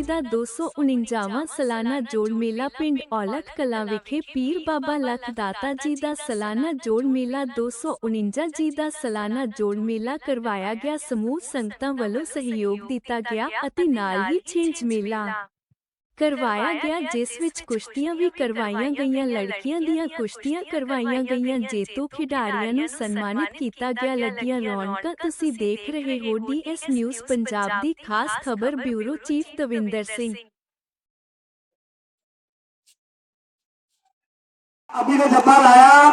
ਜੀ ਦਾ 249ਵਾਂ ਸਾਲਾਨਾ ਜੋੜ ਮੇਲਾ ਪਿੰਡ ਔਲਖ ਕਲਾਂ ਵਿਖੇ ਪੀਰ ਬਾਬਾ ਲਖ ਦਾਤਾ ਜੀ ਦਾ ਸਾਲਾਨਾ ਜੋੜ ਮੇਲਾ 249 ਜੀ ਦਾ ਸਾਲਾਨਾ ਜੋੜ ਮੇਲਾ ਕਰਵਾਇਆ ਗਿਆ ਸਮੂਹ ਸੰਗਤਾਂ ਵੱਲੋਂ ਸਹਿਯੋਗ ਦਿੱਤਾ ਗਿਆ ਅਤੇ ਨਾਲ ਹੀ ਛਿੰਝ ਮੇਲਾ ਕਰਵਾਇਆ ਗਿਆ ਜਿਸ ਵਿੱਚ ਕੁਸ਼ਤੀਆਂ ਵੀ ਕਰਵਾਈਆਂ ਗਈਆਂ ਲੜਕੀਆਂ ਦੀਆਂ ਕੁਸ਼ਤੀਆਂ ਕਰਵਾਈਆਂ ਗਈਆਂ ਜੇਤੂ ਖਿਡਾਰੀਆਂ ਨੂੰ ਸਨਮਾਨਿਤ ਕੀਤਾ ਗਿਆ ਲੱਗੀਆਂ ਰੌਣਕਾਂ ਤੁਸੀਂ ਦੇਖ ਰਹੇ ਹੋ ਡੀਐਸ ਨਿਊਜ਼ ਪੰਜਾਬ ਦੀ ਖਾਸ ਖਬਰ ਬਿਊਰੋ ਚੀਫ ਦਵਿੰਦਰ ਸਿੰਘ। ਅਭੀ ਨੇ ਜੱਫਾ ਲਾਇਆ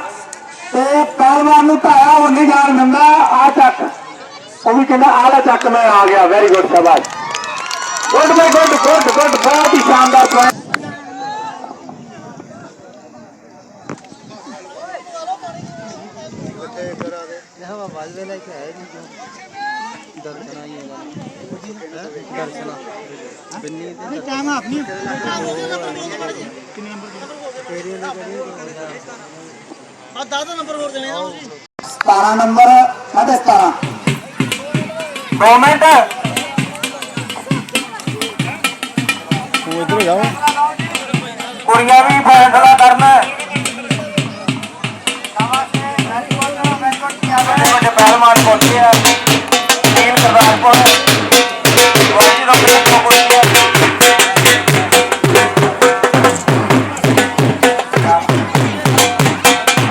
ਤੇ ਪਹਿਲਵਾਨ ਨੂੰ ਢਾਇਆ ਉਹ ਨਹੀਂ ਜਾਣ ਦਿੰਦਾ ਆ ਚੱਕ। ਉਹ ਵੀ ਕਹਿੰਦਾ ਆ ਲੈ ਚੱਕ ਮੈਂ ਆ ਗਿਆ ਵੈਰੀ ਗੁੱਡ ਸ਼ਾਬਾਸ਼। Good bye good good good बहुत ही शानदार पॉइंट सतारा नंबर साढ़े सतारा दो मिनट ਹੋ ਜਾਓ। ਕੁੜੀਆਂ ਵੀ ਫੈਸਲਾ ਕਰਨਾ। ਵੱਡੇ ਵੱਡੇ ਪਹਿਲਵਾਨ ਪਹੁੰਚੇ ਆ। ਟੀਮ ਸਰਦਾਰਪੁਰ ਵਾਜੀ ਦਾ ਪ੍ਰੇਮ ਪਹੁੰਚੇ ਆ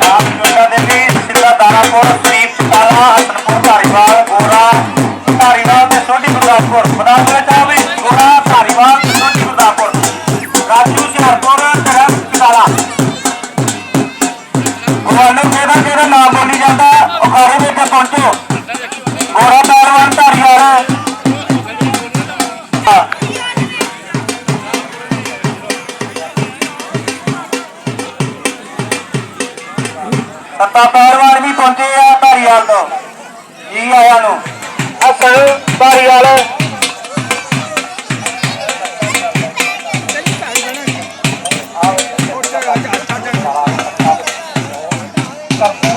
ਆਪ ਜੋਗਾ ਦੇਵੀ ਸਿੱਧਾ ਦਾਰਾਪੁਰ ਦੀਪ ਕਾਲਾ ਹਸਨਪੁਰ, ਧਾਰੀਵਾਲ, ਗੋਰਾ, ਧਾਰੀਵਾਲ ਤੇ ਸੋਢੀ ਗੁਰਦਾਸਪੁਰ। ਬਨਾਸਪੁਰ ਸੱਤਾ ਪਹਿਲਵਾਨ ਵੀ ਪਹੁੰਚੇ ਆ ਧਾਰੀਵਾਲ ਤੋਂ। ਜੀ ਆਇਆਂ ਨੂੰ। ਅਸਲ ਧਾਰੀਵਾਲ। ਕਰਮੂ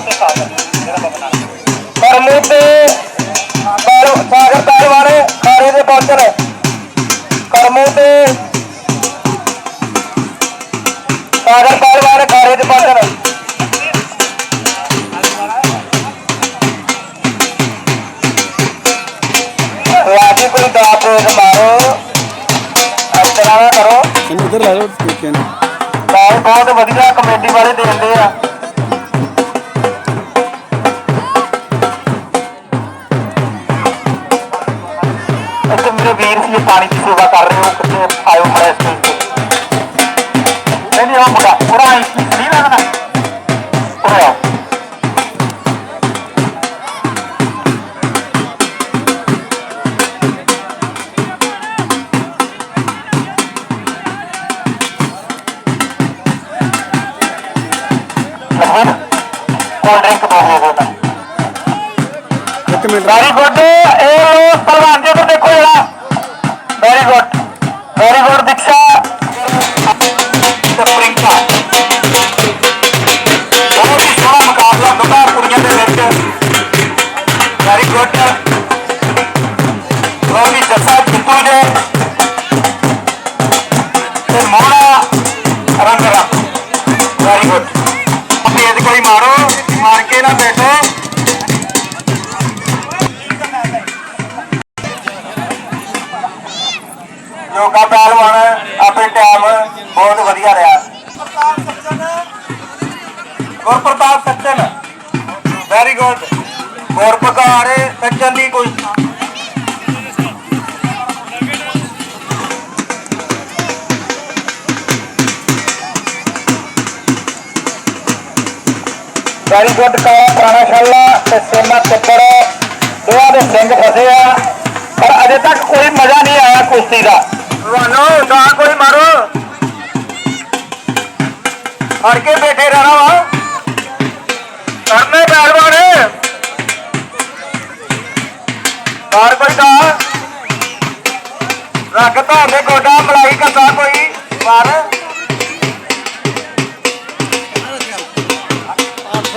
ਠੀਕ ਹੈ ਦਾਲ ਬਹੁਤ ਵਧੀਆ ਕਮੇਟੀ ਵਾਲੇ ਦਿੰਦੇ ਆ। ਇੱਥੇ ਮੇਰੇ ਵੀਰ ਸੀ ਪਾਣੀ ਦੀ ਸੇਵਾ ਕਰ ਰਹੇ ਹੋ ਕਿੱਥੇ ਆਇਓ ਮੈਂ ਸਟੇਜ ਤੇ ਨਹੀਂ ਨਹੀਂ, ਉਹ ਮੁੰਡਾ ਪੂਰਾ ਵੈਰੀ ਗੁੱਡ ਇਹ ਪਹਿਲਵਾਨ ਜੀ ਵੈਰੀ ਗੁੱਡ ਕਾ ਪੁਰਾਣਾ ਛੱਲਾ ਤੇ ਸੇਮਾ ਚੱਕਰ ਦੋਹਾਂ ਦੇ ਸਿੰਘ ਫਸੇ ਆ, ਪਰ ਅਜੇ ਤੱਕ ਕੋਈ ਮਜ਼ਾ ਨਹੀਂ ਆਇਆ ਕੁਸ਼ਤੀ ਦਾ। ਤੁਹਾਨੂੰ ਨਾ ਕੋਈ ਮਾਰੋ। ਫੜ ਕੇ ਬੈਠੇ ਰਹਿਣਾ ਵਾ। ਕਰਨੇ ਪਹਿਲਵਾਨ ਬਾਰ ਕੋਈ ਰੱਖ ਧਾਰਨੇ ਗੋਡਾ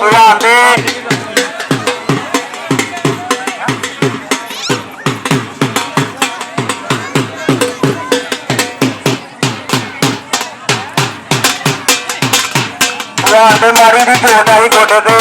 রাতে রাতে মারি দিতে ওটাই ঘটাতে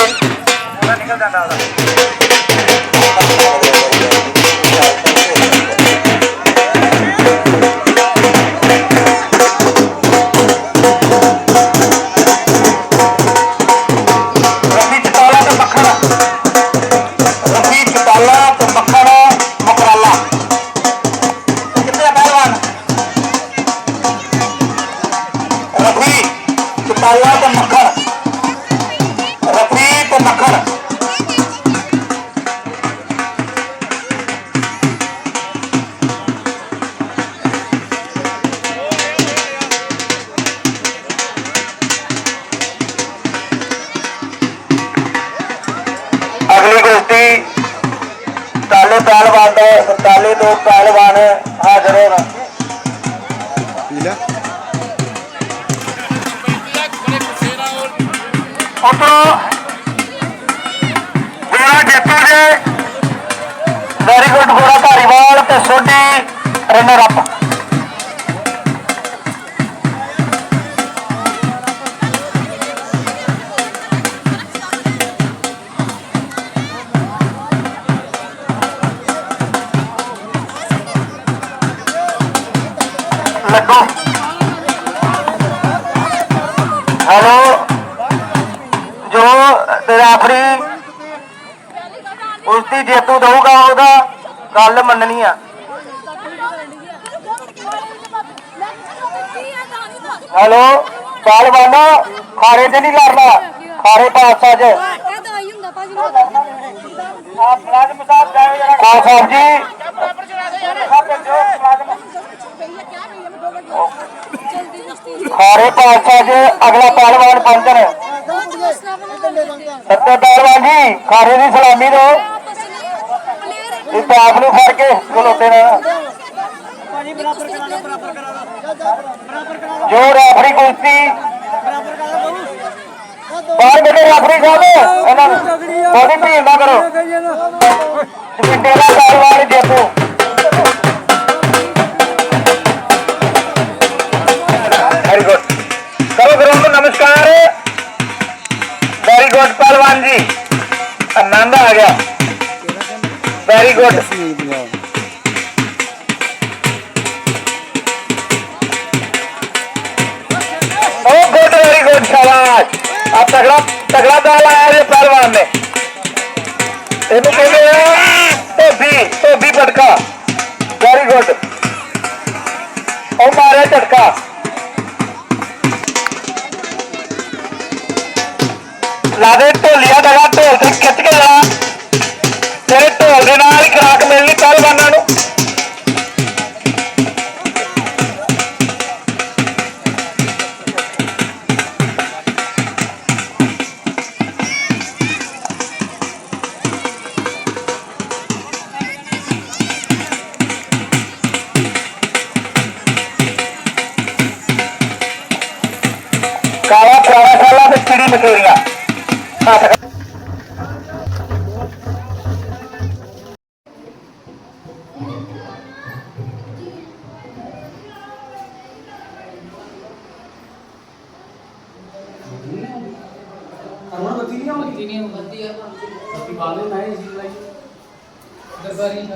47 ਤੋਂ ਪਹਿਲਵਾਨ ਹਾਜ਼ਰ ਹੋਣ। ਉਤਰੋ। ਗੋਰਾ ਜੱਤੂ ਜੀ। ਵੈਰੀ ਗੁੱਡ ਗੋਰਾ ਧਾਰੀਵਾਲ ਤੇ ਸੋਢੀ ਰਨਰ ਅਪ ਗੱਲ ਮੰਨਣੀ ਆ। ਹੈਲੋ ਪਹਿਲਵਾਨਾ ਖਾਰੇ ਤੇ ਨਹੀਂ ਲੜਨਾ। ਖਾਰੇ ਪਾਸਾ ਚ ਆਪ ਜੀ। ਖਾਰੇ ਪਾਸਾ ਚ ਅਗਲਾ ਪਹਿਲਵਾਨ ਪਹੁੰਚਣ ਸੱਤੇ ਪਹਿਲਵਾਨ ਜੀ, ਖਾਰੇ ਦੀ ਸਲਾਮੀ ਦਿਓ। ਇਸ ਆਪ ਨੂੰ ਫੜ ਕੇ ਖਲੋਤੇ ਨਾ। ਜੋ ਰੈਫਰੀ ਕੁਸ਼ਤੀ ਬਾਹਰ ਬੈਠੇ ਰੈਫਰੀ ਸਾਹਿਬ ਇਹਨਾਂ ਨੂੰ ਬੋਡੀ ਭੀੜ ਨਾ ਕਰੋ। ਜਿੰਦੇ ਦਾ ਕਾਰਵਾਈ ਦੇਖੋ। ਵੈਰੀ ਗੁੱਡ ਕਰੋ ਕਰੋ ਨੂੰ ਨਮਸਕਾਰ। ਵੈਰੀ ਗੁੱਡ ਪਹਿਲਵਾਨ ਜੀ। ਆਨੰਦ ਆ ਗਿਆ। Very good oh good very good ਸ਼ਾਬਾਸ਼ ਆ ਤਗੜਾ ਤਗੜਾ ਦਾਲ ਆਇਆ ਜੀ ਪਹਿਲਵਾਨ ਨੇ ਇਹਨੂੰ ਕਹਿੰਦੇ ਆ ਤੇ ਚਿੜੀ ਮਕੇਰੀਆਂ ਹੱਥ ਬੱਤੀ ਨਹੀਂ ਆਉਂਦੀ ਨਹੀਂ ਬੱਤੀ ਆ ਬੱਤੀ ਬਾਲੇ ਨਾ ਹੀ ਸੀ ਦਰਬਾਰੀ